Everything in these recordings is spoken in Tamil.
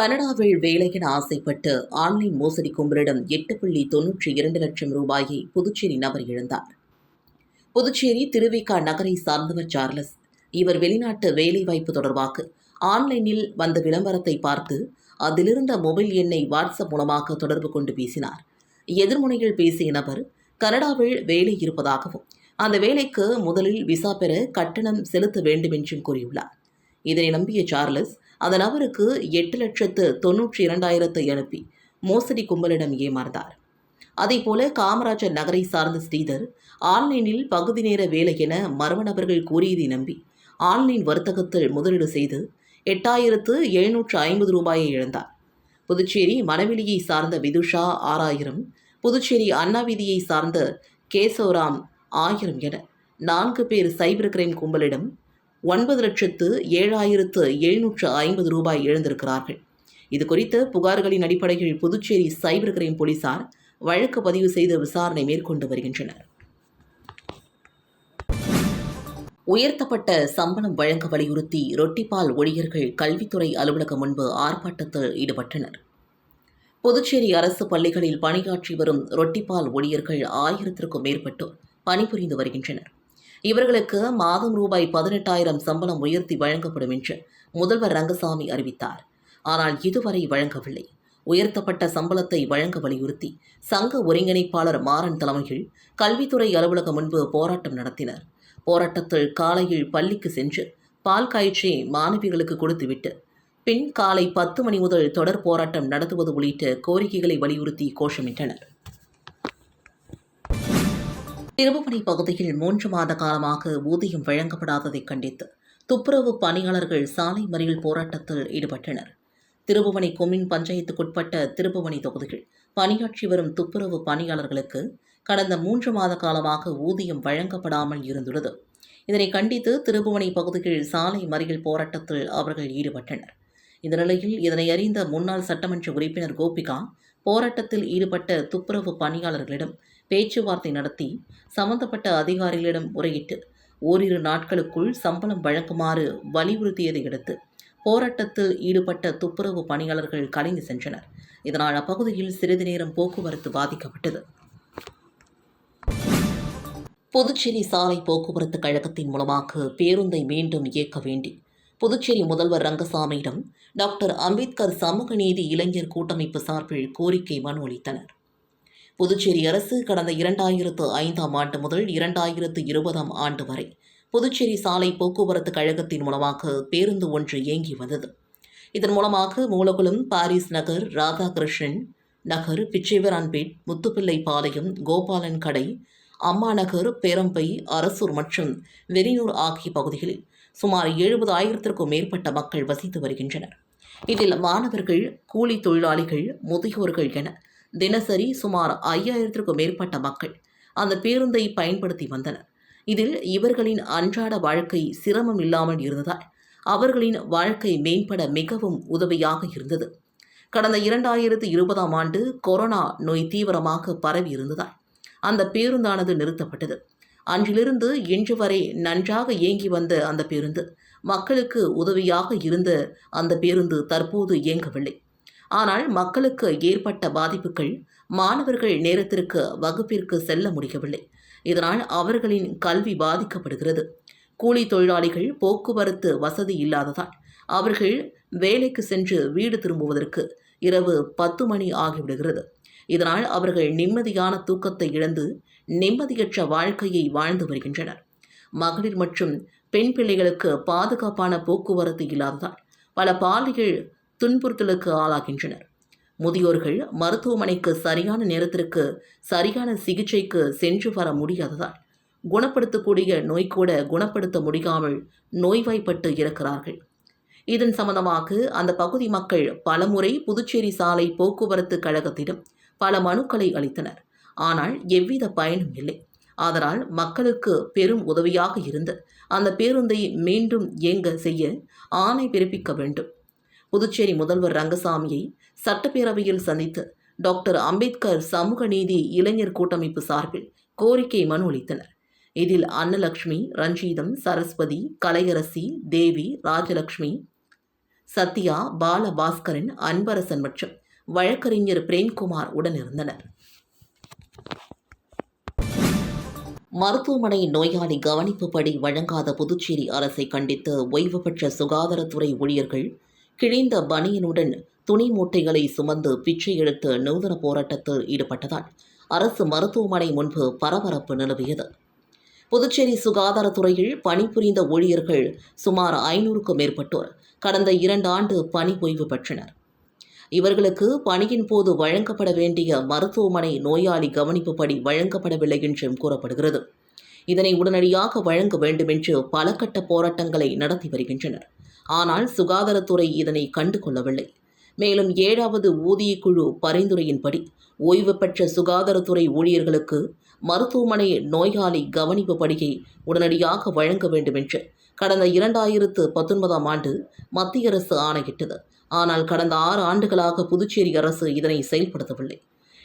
கனடாவில் வேலைக்கென ஆசைப்பட்டு ஆன்லைன் மோசடி கும்பலிடம் எட்டு புள்ளி தொன்னூற்றி இரண்டு லட்சம் ரூபாயை புதுச்சேரி நபர் இழந்தார். புதுச்சேரி திருவிகா நகரை சார்ந்தவர் சார்லஸ் இவர் வெளிநாட்டு வேலைவாய்ப்பு தொடர்பாக ஆன்லைனில் வந்த விளம்பரத்தை பார்த்து அதிலிருந்த மொபைல் எண்ணை வாட்ஸ்அப் மூலமாக தொடர்பு கொண்டு பேசினார். எதிர்முனையில் பேசிய நபர் கனடாவில் வேலை இருப்பதாகவும் அந்த வேலைக்கு முதலில் விசா பெற கட்டணம் செலுத்த வேண்டும் என்றும் கூறியுள்ளார். இதனை நம்பிய சார்லஸ் அந்த நபருக்கு எட்டு லட்சத்து தொன்னூற்றி இரண்டாயிரத்தை அனுப்பி மோசடி கும்பலிடம் ஏமாந்தார் அதேபோல காமராஜர் நகரை சார்ந்த ஸ்ரீதர் ஆன்லைனில் பகுதி நேர வேலை என மர்ம நபர்கள் கூறியதை நம்பி ஆன்லைன் வர்த்தகத்தில் முதலீடு செய்து எட்டாயிரத்து எழுநூற்று ஐம்பது ரூபாயை இழந்தார். புதுச்சேரி மணவெளியை சார்ந்த விதுஷா ஆறாயிரம் புதுச்சேரி அண்ணா வீதியை சார்ந்த கேசவராம் ஆயிரம் என நான்கு பேர் சைபர் கிரைம் கும்பலிடம் ஒன்பது லட்சத்து ஏழாயிரத்து எழுநூற்று ஐம்பது ரூபாய் எழுந்திருக்கிறார்கள் இது குறித்து புகார்களின் அடிப்படையில் புதுச்சேரி சைபர் கிரைம் போலீசார் வழக்கு பதிவு செய்து விசாரணை மேற்கொண்டு வருகின்றனர். உயர்த்தப்பட்ட சம்பளம் வழங்க வலியுறுத்தி ரொட்டிப்பால் ஊழியர்கள் கல்வித்துறை அலுவலகம் முன்பு ஆர்ப்பாட்டத்தில் ஈடுபட்டனர். புதுச்சேரி அரசு பள்ளிகளில் பணியாற்றி வரும் ரொட்டிப்பால் ஊழியர்கள் ஆயிரத்திற்கும் மேற்பட்டோர் பணிபுரிந்து வருகின்றனர். இவர்களுக்கு மாதம் ரூபாய் பதினெட்டாயிரம் சம்பளம் உயர்த்தி வழங்கப்படும் என்று முதல்வர் ரங்கசாமி அறிவித்தார். ஆனால் இதுவரை வழங்கவில்லை. உயர்த்தப்பட்ட சம்பளத்தை வழங்க வலியுறுத்தி சங்க ஒருங்கிணைப்பாளர் மாறன் தலைமையில் கல்வித்துறை அலுவலகம் முன்பு போராட்டம் நடத்தினர். போராட்டத்தில் காலையில் பள்ளிக்கு சென்று பால் காய்ச்சி மாணவிகளுக்கு கொடுத்துவிட்டு பின் காலை பத்து மணி முதல் தொடர் போராட்டம் நடத்துவது உள்ளிட்ட கோரிக்கைகளை வலியுறுத்தி கோஷமிட்டனர். திருபுவனை பகுதியில் மூன்று மாத காலமாக ஊதியம் வழங்கப்படாததை கண்டித்து துப்புரவு பணியாளர்கள் சாலை மறியல் போராட்டத்தில் ஈடுபட்டனர். திருபுவனை கொமின் பஞ்சாயத்துக்குட்பட்ட திருபுவனை தொகுதியில் பணியாற்றி வரும் துப்புரவு பணியாளர்களுக்கு கடந்த மூன்று மாத காலமாக ஊதியம் வழங்கப்படாமல் இருந்துள்ளது. இதனை கண்டித்து திருபுவனை பகுதியில் சாலை மறியல் போராட்டத்தில் அவர்கள் ஈடுபட்டனர். இந்த நிலையில் இதனை அறிந்த முன்னாள் சட்டமன்ற உறுப்பினர் கோபிகா போராட்டத்தில் ஈடுபட்ட துப்புரவு பணியாளர்களிடம் பேச்சுவார்த்தை நடத்தி சம்பந்தப்பட்ட அதிகாரிகளிடம் முறையிட்டு ஓரிரு நாட்களுக்குள் சம்பளம் வழங்குமாறு வலியுறுத்தியதை அடுத்து போராட்டத்தில் ஈடுபட்ட துப்புரவு பணியாளர்கள் கலைந்து சென்றனர். இதனால் அப்பகுதியில் சிறிது நேரம் போக்குவரத்து பாதிக்கப்பட்டது. புதுச்சேரி சாலை போக்குவரத்து கழகத்தின் மூலமாக பேருந்தை மீண்டும் இயக்க வேண்டி புதுச்சேரி முதல்வர் ரங்கசாமியிடம் டாக்டர் அம்பேத்கர் சமூக நீதி இளைஞர் கூட்டமைப்பு சார்பில் கோரிக்கை மனு அளித்தனர். புதுச்சேரி அரசு கடந்த இரண்டாயிரத்து ஐந்தாம் ஆண்டு முதல் இரண்டாயிரத்து இருபதாம் ஆண்டு வரை புதுச்சேரி சாலை போக்குவரத்து கழகத்தின் மூலமாக பேருந்து ஒன்று இயங்கி வந்தது. இதன் மூலமாக மூலகுளம் பாரிஸ் நகர் ராதாகிருஷ்ணன் நகர் பிச்சைவரான்பேட் முத்துப்பிள்ளை பாளையம் கோபாலன் கடை அம்மா நகர் பேரம்பை அரசூர் மற்றும் வெறியூர் ஆகிய பகுதிகளில் சுமார் எழுபது ஆயிரத்திற்கும் மேற்பட்ட மக்கள் வசித்து வருகின்றனர். இதில் மாணவர்கள் கூலி தொழிலாளிகள் முதியோர்கள் என தினசரி சுமார் ஐயாயிரத்திற்கும் மேற்பட்ட மக்கள் அந்த பேருந்தை பயன்படுத்தி வந்தனர். இதில் இவர்களின் அன்றாட வாழ்க்கை சிரமம் இல்லாமல் இருந்ததால் அவர்களின் வாழ்க்கை மேம்பட மிகவும் உதவியாக இருந்தது. கடந்த இரண்டாயிரத்து இருபதாம் ஆண்டு கொரோனா நோய் தீவிரமாக பரவி இருந்ததால் அந்த பேருந்தானது நிறுத்தப்பட்டது. அன்றிலிருந்து இன்று வரை நன்றாக இயங்கி வந்த அந்த பேருந்து மக்களுக்கு உதவியாக இருந்த அந்த பேருந்து தற்போது இயங்கவில்லை. ஆனால் மக்களுக்கு ஏற்பட்ட பாதிப்புகள் மாணவர்கள் நேரத்திற்கு வகுப்பிற்கு செல்ல முடியவில்லை. இதனால் அவர்களின் கல்வி பாதிக்கப்படுகிறது. கூலி தொழிலாளிகள் போக்குவரத்து வசதி இல்லாததால் அவர்கள் வேலைக்கு சென்று வீடு திரும்புவதற்கு இரவு பத்து மணி ஆகிவிடுகிறது. இதனால் அவர்கள் நிம்மதியான தூக்கத்தை இழந்து நிம்மதியற்ற வாழ்க்கையை வாழ்ந்து வருகின்றனர். மகளிர் மற்றும் பெண் பிள்ளைகளுக்கு பாதுகாப்பான போக்குவரத்து இல்லாததால் பல பாலியல் துன்புறுத்தலுக்கு ஆளாகின்றனர். முதியோர்கள் மருத்துவமனைக்கு சரியான நேரத்திற்கு சரியான சிகிச்சைக்கு சென்று வர முடியாததால் குணப்படுத்தக்கூடிய நோய் கூட குணப்படுத்த முடியாமல் நோய்வாய்ப்பட்டு இருக்கிறார்கள் இதன் சம்பந்தமாக அந்த பகுதி மக்கள் பலமுறை புதுச்சேரி சாலை போக்குவரத்து கழகத்திடம் பல மனுக்களை அளித்தனர். ஆனால் எவ்வித பயனும் இல்லை. அதனால் மக்களுக்கு பெரும் உதவியாக இருந்து அந்த பேருந்தை மீண்டும் இயங்க செய்ய ஆணை பிறப்பிக்க வேண்டும். புதுச்சேரி முதல்வர் ரங்கசாமியை சட்டப்பேரவையில் சந்தித்து டாக்டர் அம்பேத்கர் சமூக நீதி இளைஞர் கூட்டமைப்பு சார்பில் கோரிக்கை மனு அளித்தனர். இதில் அன்னலக்ஷ்மி ரஞ்சிதம் சரஸ்வதி கலையரசி தேவி ராஜலக்ஷ்மி சத்யா பாலபாஸ்கரன் அன்பரசன் மற்றும் வழக்கறிஞர் பிரேம்குமார் உடனிருந்தனர். மருத்துவமனை நோயாளி கவனிப்புப்படி வழங்காத புதுச்சேரி அரசை கண்டித்து ஓய்வு பெற்ற சுகாதாரத்துறை ஊழியர்கள் கிழிந்த பனியனுடன் துணி மூட்டைகளை சுமந்து பிச்சை எடுத்து நூதன போராட்டத்தில் ஈடுபட்டதால் அரசு மருத்துவமனை முன்பு பரபரப்பு நிலவியது. புதுச்சேரி சுகாதாரத்துறையில் பணிபுரிந்த ஊழியர்கள் சுமார் ஐநூறுக்கும் மேற்பட்டோர் கடந்த இரண்டு ஆண்டு பணி ஓய்வு பெற்றனர். இவர்களுக்கு பணியின் போது வழங்கப்பட வேண்டிய மருத்துவமனை நோயாளி கவனிப்புப்படி வழங்கப்படவில்லை என்றும் கூறப்படுகிறது. இதனை உடனடியாக வழங்க வேண்டுமென்று பலகட்ட பல கட்ட போராட்டங்களை நடத்தி வருகின்றனர். ஆனால் சுகாதாரத்துறை இதனை கண்டு கொள்ளவில்லை மேலும் ஏழாவது ஊதியக்குழு பரிந்துரையின்படி ஓய்வு பெற்ற சுகாதாரத்துறை ஊழியர்களுக்கு மருத்துவமனை நோயாளி கவனிப்பு படியை உடனடியாக வழங்க வேண்டும் என்று கடந்த இரண்டாயிரத்து பத்தொன்பதாம் ஆண்டு மத்திய அரசு ஆணையிட்டது. ஆனால் கடந்த ஆறு ஆண்டுகளாக புதுச்சேரி அரசு இதனை செயல்படுத்தவில்லை.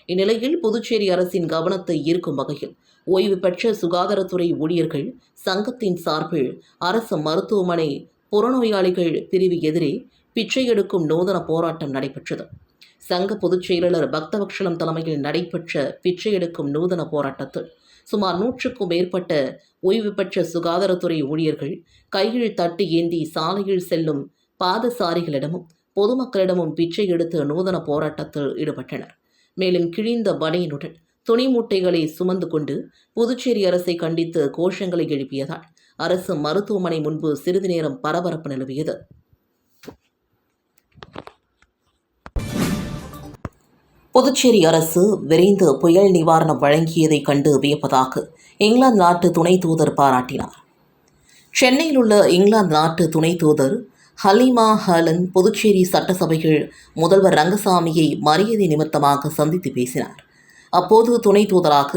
இந்நிலையில் புதுச்சேரி அரசின் கவனத்தை ஈர்க்கும் வகையில் ஓய்வு பெற்ற சுகாதாரத்துறை ஊழியர்கள் சங்கத்தின் சார்பில் அரசு மருத்துவமனை புறநோயாளிகள் பிரிவு எதிரே பிச்சை எடுக்கும் நூதன போராட்டம் நடைபெற்றது. சங்க பொதுச் செயலாளர் பக்தவக்ஷலம் தலைமையில் நடைபெற்ற பிச்சை எடுக்கும் நூதன போராட்டத்தில் சுமார் நூற்றுக்கும் மேற்பட்ட ஓய்வு பெற்ற சுகாதாரத்துறை ஊழியர்கள் கையில் தட்டு ஏந்தி சாலையில் செல்லும் பாதசாரிகளிடமும் பொதுமக்களிடமும் பிச்சை எடுத்து நூதன போராட்டத்தில் ஈடுபட்டனர். மேலும் கிழிந்த பனியனுடன் துணி மூட்டைகளை சுமந்து கொண்டு புதுச்சேரி அரசை கண்டித்து கோஷங்களை எழுப்பியதால் அரசு மருத்துவமனை முன்பு சிறிது நேரம் பரபரப்பு நிலவியது. புதுச்சேரி அரசு விரைந்து புயல் நிவாரணம் வழங்கியதை கண்டு வியப்பதாக இங்கிலாந்து நாட்டு துணை தூதர் பாராட்டினார். சென்னையில் உள்ள இங்கிலாந்து நாட்டு துணை தூதர் ஹலீமா ஹலன் புதுச்சேரி சட்டசபையில் முதல்வர் ரங்கசாமியை மரியாதை நிமித்தமாக சந்தித்து பேசினார். அப்போது துணை தூதராக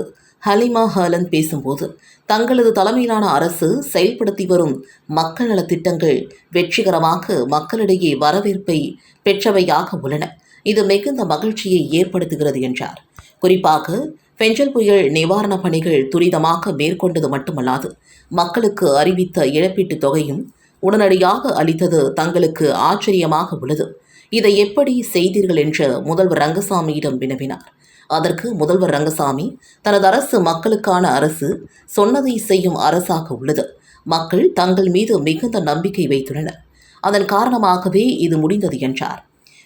ஹலிமா ஹாலன் பேசும்போது தங்களது தலைமையிலான அரசு செயல்படுத்தி வரும் மக்கள் நலத் திட்டங்கள் வெற்றிகரமாக மக்களிடையே வரவேற்பை பெற்றவையாக உள்ளன. இது மிகுந்த மகிழ்ச்சியை ஏற்படுத்துகிறது என்றார். குறிப்பாக பெஞ்சல் புயல் நிவாரணப் பணிகள் துரிதமாக மேற்கொண்டது மட்டுமல்லாது மக்களுக்கு அறிவித்த இழப்பீட்டுத் தொகையும் உடனடியாக அளித்தது தங்களுக்கு ஆச்சரியமாக உள்ளது. இதை எப்படி செய்தீர்கள் என்று முதல்வர் ரங்கசாமியிடம் வினவினார். அதற்கு முதல்வர் ரங்கசாமி தனது அரசு மக்களுக்கான அரசு சொன்னதை செய்யும் அரசாக உள்ளது. மக்கள் தங்கள் மீது மிகுந்த நம்பிக்கை வைத்துள்ளனர். அதன் காரணமாகவே இது முடிந்தது என்றார்.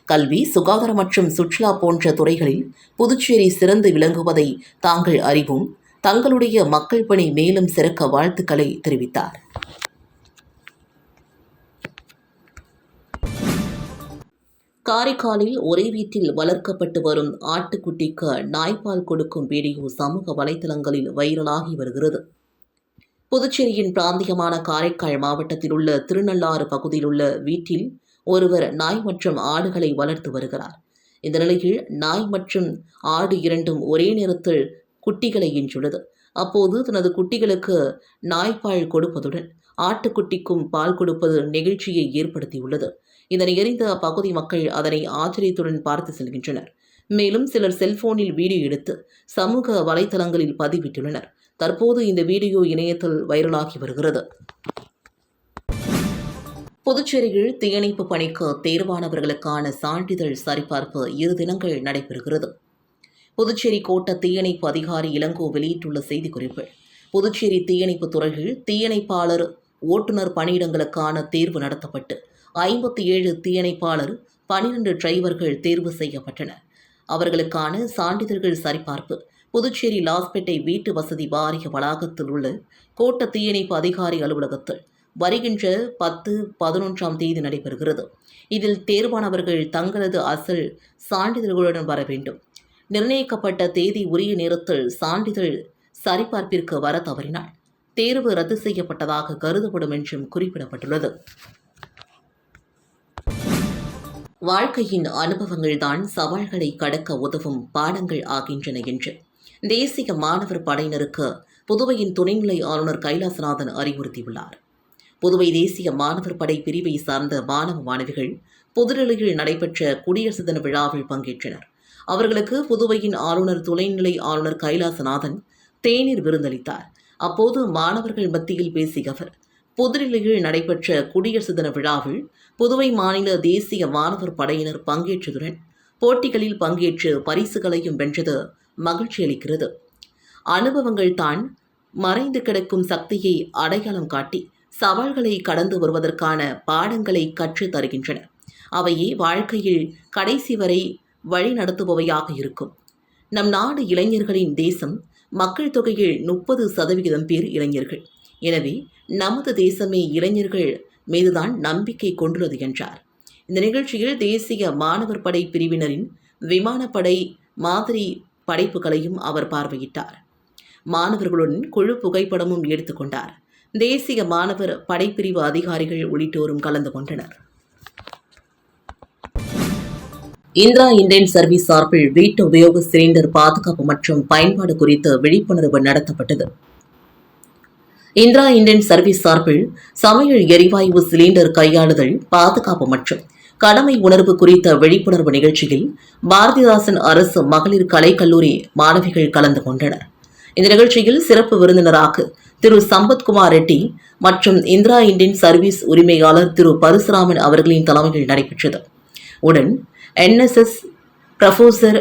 கல்வி சுகாதாரம் மற்றும் சுற்றுலா போன்ற துறைகளில் புதுச்சேரி சிறந்து விளங்குவதை தாங்கள் அறிவும். தங்களுடைய மக்கள் பணி மேலும் சிறக்க வாழ்த்துக்களை தெரிவித்தார். காரைக்காலில் ஒரே வீட்டில் வளர்க்கப்பட்டு வரும் ஆட்டுக்குட்டிக்கு நாய்ப்பால் கொடுக்கும் வீடியோ சமூக வலைதளங்களில் வைரலாகி வருகிறது. புதுச்சேரியின் பிராந்தியமான காரைக்கால் மாவட்டத்தில் உள்ள திருநள்ளாறு பகுதியில் உள்ள வீட்டில் ஒருவர் நாய் மற்றும் ஆடுகளை வளர்த்து வருகிறார். இந்த நிலையில் நாய் மற்றும் ஆடு இரண்டும் ஒரே நேரத்தில் குட்டிகளை ஈன்றுள்ளது. அப்போது தனது குட்டிகளுக்கு நாய்ப்பால் கொடுப்பதுடன் ஆட்டுக்குட்டிக்கும் பால் கொடுப்பது நெகிழ்ச்சியை ஏற்படுத்தியுள்ளது. இதனை எரிந்த அப்பகுதி மக்கள் அதனை ஆச்சரியத்துடன் பார்த்து செல்கின்றனர். மேலும் சிலர் செல்போனில் வீடியோ எடுத்து சமூக வலைதளங்களில் பதிவிட்டுள்ளனர். தற்போது இந்த வீடியோ இணையத்தில் வைரலாகி வருகிறது. புதுச்சேரியில் தீயணைப்பு பணிக்கு தேர்வானவர்களுக்கான சான்றிதழ் சரிபார்ப்பு இரு தினங்கள் நடைபெறுகிறது. புதுச்சேரி கோட்ட தீயணைப்பு அதிகாரி இளங்கோ வெளியிட்டுள்ள செய்திக்குறிப்பு புதுச்சேரி தீயணைப்பு துறையில் தீயணைப்பாளர் ஓட்டுநர் பணியிடங்களுக்கான தேர்வு நடத்தப்பட்டு ஐம்பத்தி ஏழு தீயணைப்பாளர் பனிரெண்டு டிரைவர்கள் தேர்வு செய்யப்பட்டனர். அவர்களுக்கான சான்றிதழ்கள் சரிபார்ப்பு புதுச்சேரி லாஸ்பேட்டை வீட்டு வசதி வாரிய வளாகத்தில் உள்ள கோட்ட தீயணைப்பு அதிகாரி அலுவலகத்தில் வருகின்ற பத்து பதினொன்றாம் தேதி நடைபெறுகிறது. இதில் தேர்வானவர்கள் தங்களது அசல் சான்றிதழ்களுடன் வர வேண்டும். நிர்ணயிக்கப்பட்ட தேதி உரிய நேரத்தில் சான்றிதழ் சரிபார்ப்பிற்கு வர தவறினால் தேர்வு ரத்து செய்யப்பட்டதாக கருதப்படும் என்றும் குறிப்பிடப்பட்டுள்ளது. வாழ்க்கையின் அனுபவங்கள்தான் சவால்களை கடக்க உதவும் பாடங்கள் ஆகின்றன என்று. தேசிய மாணவர் படையினருக்கு புதுவையின் துணைநிலை ஆளுநர் கைலாசநாதன் அறிவுறுத்தியுள்ளார். புதுவை தேசிய மாணவர் படை பிரிவை சார்ந்த மாணவ மாணவிகள் புதுடெல்லியில் நடைபெற்ற குடியரசு தின விழாவில் பங்கேற்றனர். அவர்களுக்கு புதுவையின் ஆளுநர் துணைநிலை ஆளுநர் கைலாசநாதன் தேநீர் விருந்தளித்தார். அப்போது மாணவர்கள் மத்தியில் பேசிய அவர் புதுடில்லியில் நடைபெற்ற குடியரசு தின விழாவில் புதுவை மாநில தேசிய மாணவர் படையினர் பங்கேற்றதுடன் போட்டிகளில் பங்கேற்று பரிசுகளையும் வென்றது மகிழ்ச்சி அளிக்கிறது. அனுபவங்கள் தான் மறைந்து கிடக்கும் சக்தியை அடையாளம் காட்டி சவால்களை கடந்து வருவதற்கான பாடங்களை கற்றுத் தருகின்றன. அவையே வாழ்க்கையில் கடைசி வரை வழிநடத்துபவையாக இருக்கும். நம் நாடு இளைஞர்களின் தேசம் மக்கள் தொகையில் முப்பது சதவிகிதம் பேர் இளைஞர்கள். எனவே நமது தேசமே இளைஞர்கள் மீதுதான் நம்பிக்கை கொண்டுள்ளது என்றார். இந்த நிகழ்ச்சியில் தேசிய மாணவர் படை பிரிவினரின் விமானப்படை மாதிரி படைப்புகளையும் அவர் பார்வையிட்டார். மாணவர்களுடன் குழு புகைப்படமும் எடுத்துக்கொண்டார் தேசிய மாணவர் படைப்பிரிவு அதிகாரிகள் உள்ளிட்டோரும் கலந்து கொண்டனர். இந்திரா இந்தியன் சர்வீஸ் சார்பில் வீட்டு உபயோக சிலிண்டர் பாதுகாப்பு மற்றும் பயன்பாடு குறித்து விழிப்புணர்வு நடத்தப்பட்டது. இந்திரா இந்தியன் சர்வீஸ் சார்பில் சமையல் எரிவாயு சிலிண்டர் கையாளுதல் பாதுகாப்பு மற்றும் கடமை உணர்வு குறித்த விழிப்புணர்வு நிகழ்ச்சியில் பாரதிதாசன் அரசு மகளிர் கலைக்கல்லூரி மாணவிகள் கலந்து கொண்டனர். இந்த நிகழ்ச்சியில் சிறப்பு விருந்தினராக திரு சம்பத்குமார் ரெட்டி மற்றும் இந்திரா இந்தியன் சர்வீஸ் உரிமையாளர் திரு பரசுராமன் அவர்களின் தலைமையில் நடைபெற்றது. உடன் என்எஸ்எஸ் ப்ரொஃபசர்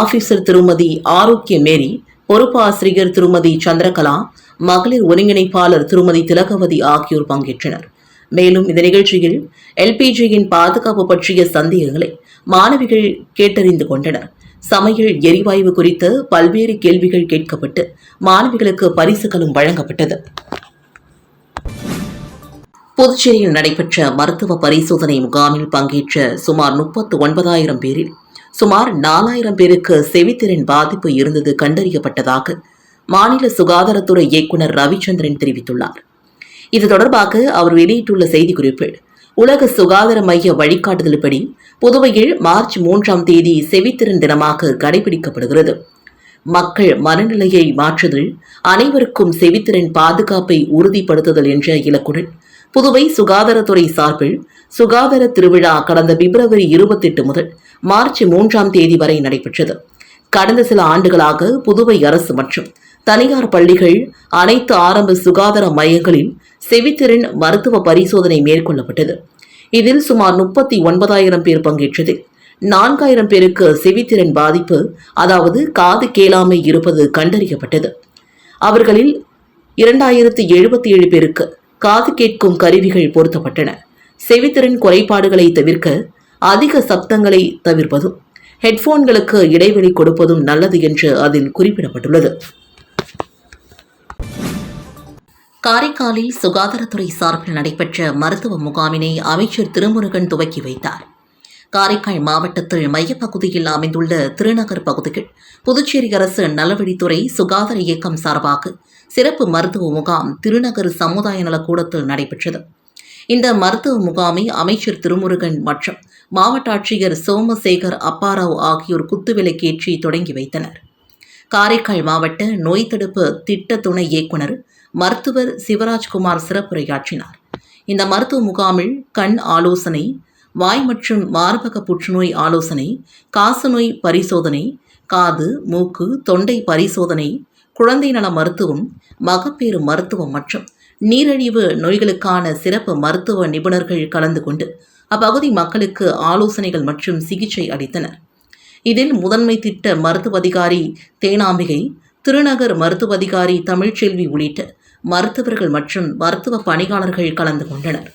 ஆபீசர் திருமதி ஆரோக்கிய மேரி பொறுப்பு ஆசிரியர் திருமதி சந்திரகலா மகளிர் ஒருங்கிணைப்பாளர் திருமதி திலகவதி ஆகியோர் பங்கேற்றனர். மேலும் இந்த நிகழ்ச்சியில் எல்பிஜியின் பாதுகாப்பு பற்றிய சந்தேகங்களை மாணவிகள் கேட்டறிந்து கொண்டனர். சமையல் எரிவாயு குறித்து பல்வேறு கேள்விகள் கேட்கப்பட்டு மாணவிகளுக்கு பரிசுகளும் வழங்கப்பட்டது. புதுச்சேரியில் நடைபெற்ற மருத்துவ பரிசோதனை முகாமில் பங்கேற்ற சுமார் முப்பத்து ஒன்பதாயிரம் பேரில் சுமார் நாலாயிரம் பேருக்கு செவித்திறன் பாதிப்பு இருந்தது கண்டறியப்பட்டதாக மாநில சுகாதாரத்துறை இயக்குநர் ரவிச்சந்திரன் தெரிவித்துள்ளார். இது தொடர்பாக அவர் வெளியிட்டுள்ள செய்திக்குறிப்பில் உலக சுகாதார மைய வழிகாட்டுதல்படி புதுவையில் மார்ச் மூன்றாம் தேதி செவித்திறன் தினமாக கடைபிடிக்கப்படுகிறது. மக்கள் மனநிலையை மாற்றுதல் அனைவருக்கும் செவித்திறன் பாதுகாப்பை உறுதிப்படுத்துதல் என்ற இலக்குடன் புதுவை சுகாதாரத்துறை சார்பில் சுகாதார திருவிழா கடந்த பிப்ரவரி இருபத்தெட்டு முதல் மார்ச் மூன்றாம் தேதி வரை நடைபெற்றது. கடந்த சில ஆண்டுகளாக புதுவை அரசு மற்றும் தனியார் பள்ளிகள் அனைத்து ஆரம்ப சுகாதார மையங்களில் செவித்திறன் மருத்துவ பரிசோதனை மேற்கொள்ளப்பட்டது. இதில் சுமார் முப்பத்தி ஒன்பதாயிரம் பேர் பங்கேற்றதில் நான்காயிரம் பேருக்கு செவித்திறன் பாதிப்பு அதாவது காது கேளாமை இருப்பது கண்டறியப்பட்டது. அவர்களில் இரண்டாயிரத்து எழுபத்தி ஏழு பேருக்கு காது கேட்கும் கருவிகள் பொருத்தப்பட்டன. செவித்திறன் குறைபாடுகளை தவிர்க்க அதிக சப்தங்களை தவிர்ப்பதும் ஹெட்போன்களுக்கு இடைவெளி கொடுப்பதும் நல்லது என்று அதில் குறிப்பிடப்பட்டுள்ளது. காரைக்காலில் சுகாதாரத்துறை சார்பில் நடைபெற்ற மருத்துவ முகாமினை அமைச்சர் திருமுருகன் துவக்கி வைத்தார். காரைக்கால் மாவட்டத்தில் மையப்பகுதியில் அமைந்துள்ள திருநகர் பகுதியில் புதுச்சேரி அரசு நலவழித்துறை சுகாதார இயக்கம் சார்பாக சிறப்பு மருத்துவ முகாம் திருநகர் சமுதாய நலக்கூடத்தில் நடைபெற்றது. இந்த மருத்துவ முகாமை அமைச்சர் திருமுருகன் மற்றும் மாவட்ட ஆட்சியர் சோமசேகர் அப்பாராவ் ஆகியோர் குத்துவிளக்கேற்றி தொடங்கி வைத்தனர். காரைக்கால் மாவட்ட நோய் தடுப்பு திட்ட துணை இயக்குனர் மருத்துவர் சிவராஜ்குமார் சிறப்புரையாற்றினார். இந்த மருத்துவ முகாமில் கண் ஆலோசனை வாய் மற்றும் மார்பக புற்றுநோய் ஆலோசனை காசநோய் பரிசோதனை காது மூக்கு தொண்டை பரிசோதனை குழந்தை நல மருத்துவம் மகப்பேறு மருத்துவம் மற்றும் நீரிழிவு நோய்களுக்கான சிறப்பு மருத்துவ நிபுணர்கள் கலந்து கொண்டு அப்பகுதி மக்களுக்கு ஆலோசனைகள் மற்றும் சிகிச்சை அளித்தனர். இதில் முதன்மை திட்ட மருத்துவ அதிகாரி தேனாம்பிகை திருநகர் மருத்துவ அதிகாரி தமிழ்ச்செல்வி உள்ளிட்ட மருத்துவர்கள் மற்றும் மருத்துவ பணியாளர்கள் கலந்து கொண்டனர்.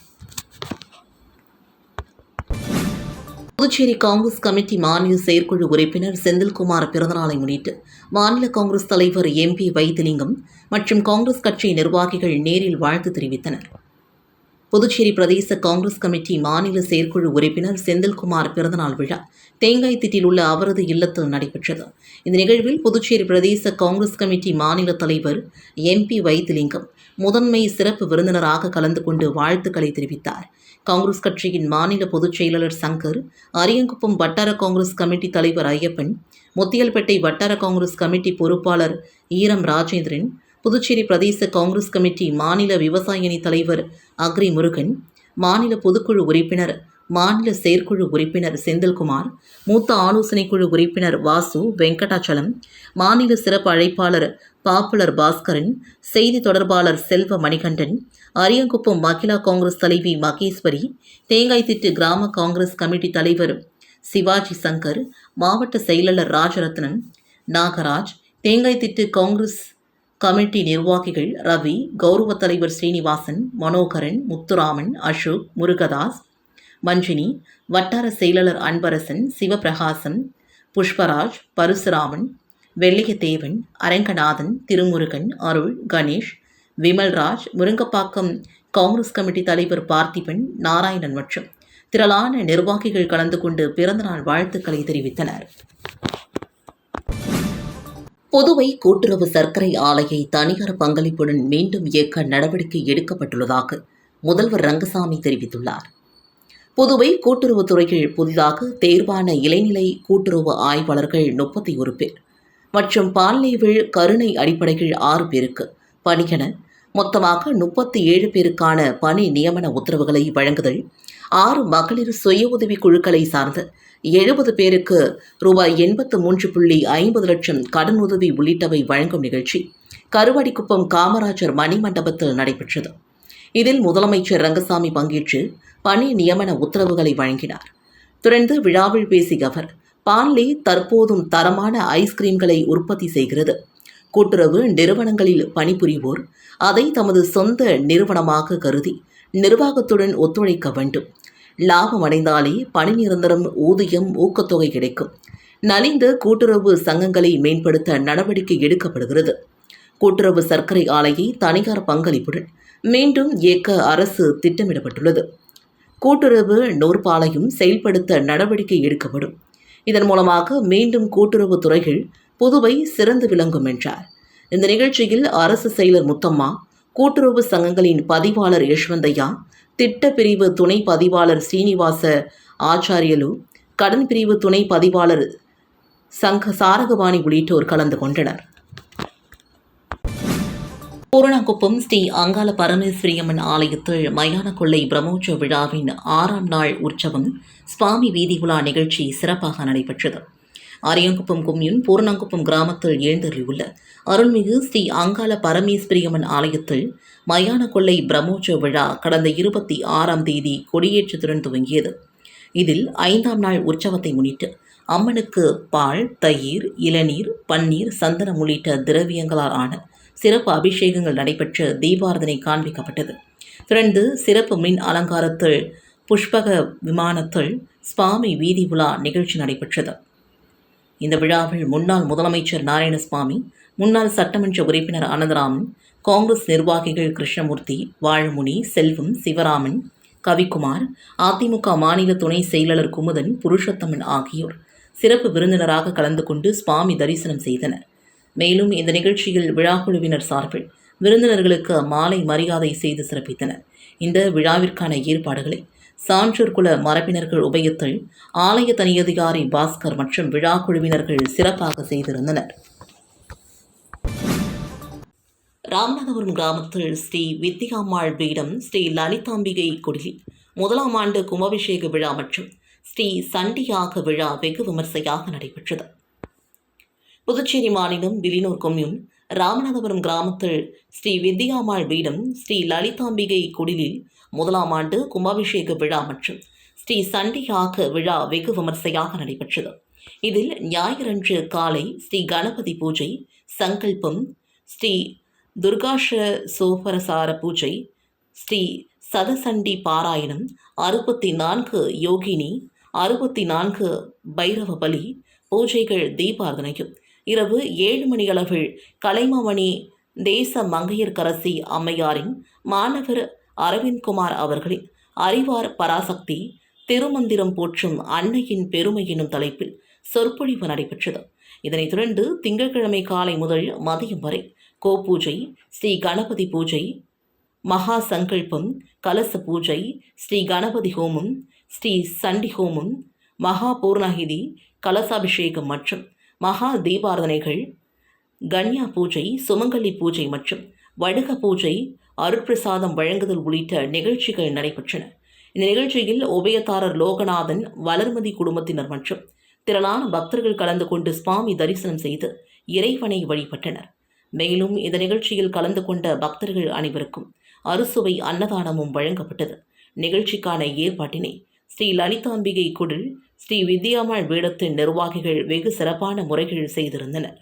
புதுச்சேரி காங்கிரஸ் கமிட்டி மாநில செயற்குழு உறுப்பினர் செந்தில்குமார் பிறந்தநாளை முன்னிட்டு மாநில காங்கிரஸ் தலைவர் எம்பி வைத்திலிங்கம் மற்றும் காங்கிரஸ் கட்சி நிர்வாகிகள் நேரில் வாழ்த்து தெரிவித்தனர். புதுச்சேரி பிரதேச காங்கிரஸ் கமிட்டி மாநில செயற்குழு உறுப்பினர் செந்தில்குமார் பிறந்தநாள் விழா தேங்காய்த்திட்டில் உள்ள அவரது இல்லத்தில் நடைபெற்றது. இந்த நிகழ்வில் புதுச்சேரி பிரதேச காங்கிரஸ் கமிட்டி மாநில தலைவர் எம்பி வைத்திலிங்கம் முதன்மை சிறப்பு விருந்தினராக கலந்து கொண்டு வாழ்த்துக்களை தெரிவித்தார். காங்கிரஸ் கட்சியின் மாநில பொதுச் செயலாளர் சங்கர் அரியங்குப்பம் வட்டார காங்கிரஸ் கமிட்டி தலைவர் ஐயப்பன் முத்தியல்பேட்டை வட்டார காங்கிரஸ் கமிட்டி பொறுப்பாளர் ஈரம் ராஜேந்திரன் புதுச்சேரி பிரதேச காங்கிரஸ் கமிட்டி மாநில விவசாய அணி தலைவர் அக்ரி முருகன் மாநில பொதுக்குழு உறுப்பினர் மாநில செயற்குழு உறுப்பினர் செந்தில்குமார் மூத்த ஆலோசனைக்குழு உறுப்பினர் வாசு வெங்கடாச்சலம் மாநில சிறப்பு அழைப்பாளர் பாப்புலர் பாஸ்கரன் செய்தி தொடர்பாளர் செல்வ மணிகண்டன் அரியங்குப்பம் மகிழா காங்கிரஸ் தலைவி மகேஸ்வரி தேங்காய்த்திட்டு கிராம காங்கிரஸ் கமிட்டி தலைவர் சிவாஜி சங்கர் மாவட்ட செயலாளர் ராஜரத்னம் நாகராஜ் தேங்காய்த்திட்டு காங்கிரஸ் கமிட்டி நிர்வாகிகள் ரவி கௌரவ தலைவர் ஸ்ரீனிவாசன் மனோகரன் முத்துராமன் அசோக் முருகதாஸ் மஞ்சினி வட்டார செயலாளர் அன்பரசன் சிவபிரகாசம் புஷ்பராஜ் பரசுராமன் வெள்ளியத்தேவன் அரங்கநாதன் திருமுருகன் அருள் கணேஷ் விமல்ராஜ் முருங்கப்பாக்கம் காங்கிரஸ் கமிட்டி தலைவர் பார்த்திபன் நாராயணன் மற்றும் திரளான நிர்வாகிகள் கலந்து கொண்டு பிறந்தநாள் வாழ்த்துக்களை தெரிவித்தனர். புதுவை கூட்டுறவு சர்க்கரை ஆலையை தனியார் பங்களிப்புடன் மீண்டும் இயக்க நடவடிக்கை எடுக்கப்பட்டுள்ளதாக முதல்வர் ரங்கசாமி தெரிவித்துள்ளார். புதுவை கூட்டுறவுத் துறையில் புதிதாக தேர்வான இளைநிலை கூட்டுறவு ஆய்வாளர்கள் முப்பத்தி ஒரு பேர். மற்றும் பால்லேவில் கருணை அடிப்படையில் ஆறு பேருக்கு பணியென மொத்தமாக முப்பத்தி ஏழு பேருக்கான பணி நியமன உத்தரவுகளை வழங்குதல் ஆறு மகளிர் சுய உதவி குழுக்களை சார்ந்த எழுபது பேருக்கு ரூபாய் எண்பத்து மூன்று புள்ளி ஐம்பது லட்சம் கடன் உதவி உள்ளிட்டவை வழங்கும் நிகழ்ச்சி கருவாடிக்குப்பம் காமராஜர் மணிமண்டபத்தில் நடைபெற்றது. இதில் முதலமைச்சர் ரங்கசாமி பங்கேற்று பணி நியமன உத்தரவுகளை வழங்கினார். தொடர்ந்து விழாவில் பேசிய அவர் பான்லே தற்போதும் தரமான ஐஸ்கிரீம்களை உற்பத்தி செய்கிறது. கூட்டுறவு நிறுவனங்களில் பணிபுரிவோர் அதை தமது சொந்த நிறுவனமாக கருதி நிர்வாகத்துடன் ஒத்துழைக்க வேண்டும். லாபம் அடைந்தாலே பணி நிரந்தரம் ஊதியம் ஊக்கத்தொகை கிடைக்கும். நலிந்த கூட்டுறவு சங்கங்களை மேம்படுத்த நடவடிக்கை எடுக்கப்படுகிறது. கூட்டுறவு சர்க்கரை ஆலையை தனியார் பங்களிப்புடன் மீண்டும் இயக்க அரசு திட்டமிடப்பட்டுள்ளது. கூட்டுறவு நூற்பாலையும் செயல்படுத்த நடவடிக்கை எடுக்கப்படும். இதன் மூலமாக மீண்டும் கூட்டுறவு துறையில் புதுவை சிறந்து விளங்கும் என்றார். இந்த நிகழ்ச்சியில் அரசு செயலர் முத்தம்மா கூட்டுறவு சங்கங்களின் பதிவாளர் யஷ்வந்தையா திட்ட பிரிவு துணை பதிவாளர் ஸ்ரீனிவாச ஆச்சாரியலு கடன் பிரிவு துணை பதிவாளர் சங்க சாரகவாணி உள்ளிட்டோர் கலந்து கொண்டனர். பூரணாங்குப்பம் ஸ்ரீ அங்காள பரமேஸ்வரியம்மன் ஆலயத்தில் மயான கொள்ளை பிரம்மோற்சவ விழாவின் ஆறாம் நாள் உற்சவம் சுவாமி வீதி உலா நிகழ்ச்சி சிறப்பாக நடைபெற்றது. அரியங்குப்பம் கொம்யூன் பூரணங்குப்பம் கிராமத்தில் எழுந்தருளியுள்ள அருள்மிகு ஸ்ரீ அங்காள பரமேஸ்வரியம்மன் ஆலயத்தில் மயான கொள்ளை பிரம்மோற்சவ விழா கடந்த இருபத்தி ஆறாம் தேதி கொடியேற்றத்துடன் துவங்கியது. இதில் ஐந்தாம் நாள் உற்சவத்தை முன்னிட்டு அம்மனுக்கு பால் தயிர் இளநீர் பன்னீர் சந்தனம் உள்ளிட்ட திரவியங்களால் ஆன சிறப்பு அபிஷேகங்கள் நடைபெற்று தீபாரதனை காண்பிக்கப்பட்டது. தொடர்ந்து சிறப்பு மின் அலங்காரத்தில் புஷ்பக விமானத்தில் சுவாமி வீதி உலா நிகழ்ச்சி நடைபெற்றது. இந்த விழாவில் முன்னாள் முதலமைச்சர் நாராயணசுவாமி முன்னாள் சட்டமன்ற உறுப்பினர் அனந்தராமன் காங்கிரஸ் நிர்வாகிகள் கிருஷ்ணமூர்த்தி வாழமுனி செல்வம் சிவராமன் கவிக்குமார் அதிமுக மாநில துணை செயலாளர் குமுதன் புருஷோத்தமன் ஆகியோர் சிறப்பு விருந்தினராக கலந்து கொண்டு சுவாமி தரிசனம் செய்தனர். மேலும் இந்த நிகழ்ச்சியில் விழாக்குழுவினர் சார்பில் விருந்தினர்களுக்கு மாலை மரியாதை செய்து சிறப்பித்தனர். இந்த விழாவிற்கான ஏற்பாடுகளை சான்றோர் குல மரபினர்கள் உபயத்தில் ஆலய தனியதிகாரி பாஸ்கர் மற்றும் விழா குழுவினர்கள் சிறப்பாக செய்திருந்தனர். ராமநாதபுரம் கிராமத்தில் ஸ்ரீ வித்தியாம்மாள் பீடம் ஸ்ரீ லலிதாம்பிகை குடிலில் முதலாம் ஆண்டு கும்பாபிஷேக விழா மற்றும் ஸ்ரீ சண்டியாக விழா வெகு விமர்சையாக நடைபெற்றது. புதுச்சேரி மாநிலம் விலினூர் கொம்யூன் ராமநாதபுரம் கிராமத்தில் ஸ்ரீ வித்யாமாள் பீடம் ஸ்ரீ லலிதாம்பிகை குடிலில் முதலாம் ஆண்டு கும்பாபிஷேக விழா மற்றும் ஸ்ரீ சண்டியாக விழா வெகு விமர்சையாக நடைபெற்றது. இதில் ஞாயிறன்று காலை ஸ்ரீ கணபதி பூஜை சங்கல்பம் ஸ்ரீ துர்காஷ சோபரசார பூஜை ஸ்ரீ சதசண்டி பாராயணம் அறுபத்தி நான்கு யோகினி அறுபத்தி நான்கு பைரவ பலி பூஜைகள் தீபாரதனையும் இரவு ஏழு மணியளவில் கலைமாமணி தேச மங்கையர்கரசி அம்மையாரின் மாணவர் அரவிந்த்குமார் அவர்களின் அறிவார் பராசக்தி திருமந்திரம் போற்றும் அன்னையின் பெருமை எனும் தலைப்பில் சொற்பொழிவு நடைபெற்றது. இதனைத் தொடர்ந்து திங்கட்கிழமை காலை முதல் மதியம் வரை கோபூஜை ஸ்ரீ கணபதி பூஜை மகா சங்கல்பம் கலச பூஜை ஸ்ரீ கணபதி ஹோமம் ஸ்ரீ சண்டி ஹோமம் மகா பூர்ணாகிதி கலசாபிஷேகம் மற்றும் மகா தீபாரதனைகள் கன்யா பூஜை சுமங்கலி பூஜை மற்றும் வடுக பூஜை அருட்பிரசாதம் வழங்குதல் உள்ளிட்ட நிகழ்ச்சிகள் நடைபெற்றன. இந்த நிகழ்ச்சியில் உபயதாரர் லோகநாதன் வளர்மதி குடும்பத்தினர் மற்றும் திரளான பக்தர்கள் கலந்து கொண்டு சுவாமி தரிசனம் செய்து இறைவனை வழிபட்டனர். மேலும் இந்த நிகழ்ச்சியில் கலந்து கொண்ட பக்தர்கள் அனைவருக்கும் அறுசுவை அன்னதானமும் வழங்கப்பட்டது. நிகழ்ச்சிக்கான ஏற்பாட்டினை ஸ்ரீ லலிதாம்பிகை குடில் ஸ்ரீ வித்யாமாள் பீடத்தின் நிர்வாகிகள் வெகு சிறப்பான முறைகள் செய்திருந்தனர்.